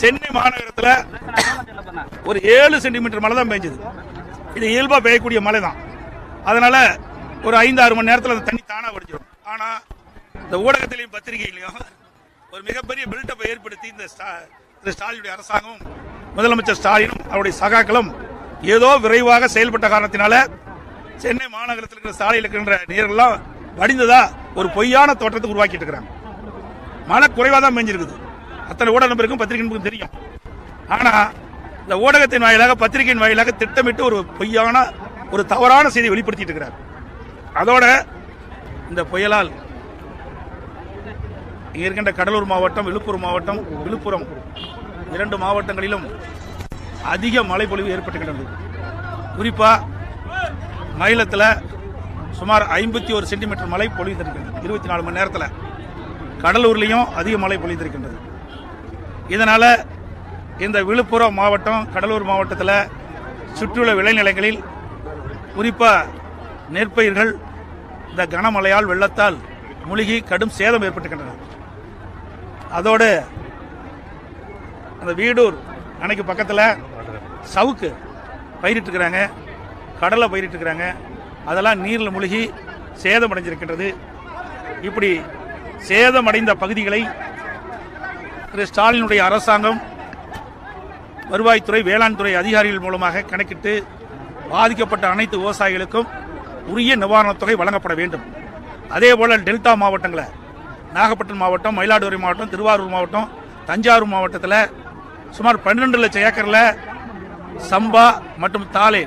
சென்னை மாநகரத்தில் ஒரு ஏழு சென்டிமீட்டர் மழை தான் பெஞ்சது. இது இயல்பாக பெய்யக்கூடிய மழை தான் அதனால ஒரு ஐந்து ஆறு மணி நேரத்தில் அந்த தண்ணி தானாக வடிஞ்சிடும் ஆனால் இந்த ஊடகத்திலையும் பத்திரிகையிலையும் ஒரு மிகப்பெரிய பில்டப்பை ஏற்படுத்தி இந்த ஸ்டா- திரு ஸ்டாலினுடைய அரசாங்கம் முதலமைச்சர் ஸ்டாலினும் அவருடைய சகாக்களும் ஏதோ விரைவாக செயல்பட்ட காரணத்தினால சென்னை மாநகரத்தில் இருக்கிற சாலையில் இருக்கின்ற நீரெல்லாம் வடிந்ததா ஒரு பொய்யான தோற்றத்தை உருவாக்கிட்டு இருக்கிறாங்க. மழை குறைவாக தான் மேஞ்சிருக்குது அத்தனை ஊடக நம்பருக்கும் பத்திரிகை நம்பருக்கும் தெரியும். ஆனா இந்த ஊடகத்தின் வாயிலாக பத்திரிகையின் வாயிலாக திட்டமிட்டு ஒரு பொய்யான ஒரு தவறான செய்தியை வெளிப்படுத்திட்டு இருக்கிறார். அதோட இந்த புயலால் இங்க இருக்கின்ற கடலூர் மாவட்டம் விழுப்புரம் மாவட்டம் விழுப்புரம் இரண்டு மாவட்டங்களிலும் அதிக மழை பொழிவு ஏற்பட்டுகின்றது குறிப்பா மயிலத்தில் சுமார் ஐம்பத்தி ஒரு சென்டிமீட்டர் மழை பொழிந்திருக்கிறது இருபத்தி நாலு மணி நேரத்தில் கடலூர்லேயும் அதிக மழை பொழிந்திருக்கின்றது. இதனால் இந்த விழுப்புரம் மாவட்டம் கடலூர் மாவட்டத்தில் சுற்றியுள்ள விளைநிலங்களில் குறிப்பாக நெற்பயிர்கள் இந்த கனமழையால் வெள்ளத்தால் மூழ்கி கடும் சேதம் ஏற்பட்டுக்கின்றன. அதோடு அந்த வீடூர் அணைக்கு பக்கத்தில் சவுக்கு பயிரிட்டுருக்கிறாங்க கடலை பயிரிட்டுருக்கிறாங்க. அதெல்லாம் நீரில் மூழ்கி சேதமடைஞ்சிருக்கின்றது இப்படி சேதமடைந்த பகுதிகளை திரு ஸ்டாலினுடைய அரசாங்கம் வருவாய்த்துறை வேளாண் துறை அதிகாரிகள் மூலமாக கணக்கிட்டு பாதிக்கப்பட்ட அனைத்து விவசாயிகளுக்கும் உரிய நிவாரணத் தொகை வழங்கப்பட வேண்டும். அதே போல் டெல்டா மாவட்டங்களை நாகப்பட்டினம் மாவட்டம் மயிலாடுதுறை மாவட்டம் திருவாரூர் மாவட்டம் தஞ்சாவூர் மாவட்டத்தில் சுமார் பன்னிரெண்டு லட்சம் ஏக்கரில் சம்பா மற்றும் தாளே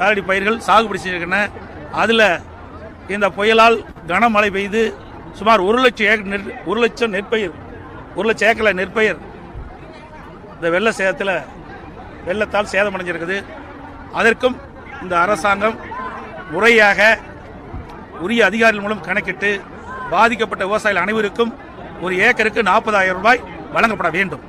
தாளடி பயிர்கள் சாகுபடி செய்திருக்கின்றன. அதில் இந்த புயலால் கனமழை பெய்து சுமார் ஒரு லட்சம் ஏக்கர் நெற் ஒரு லட்சம் நெற்பயிர் ஒரு லட்சம் ஏக்கரில் நெற்பயிர். இந்த வெள்ள சேதத்தில் வெள்ளத்தால் சேதமடைஞ்சிருக்குது. அதற்கும் இந்த அரசாங்கம் முறையாக உரிய அதிகாரிகள் மூலம் கணக்கிட்டு பாதிக்கப்பட்ட விவசாயிகள் அனைவருக்கும் ஒரு ஏக்கருக்கு நாற்பதாயிரம் ரூபாய் வழங்கப்பட வேண்டும்.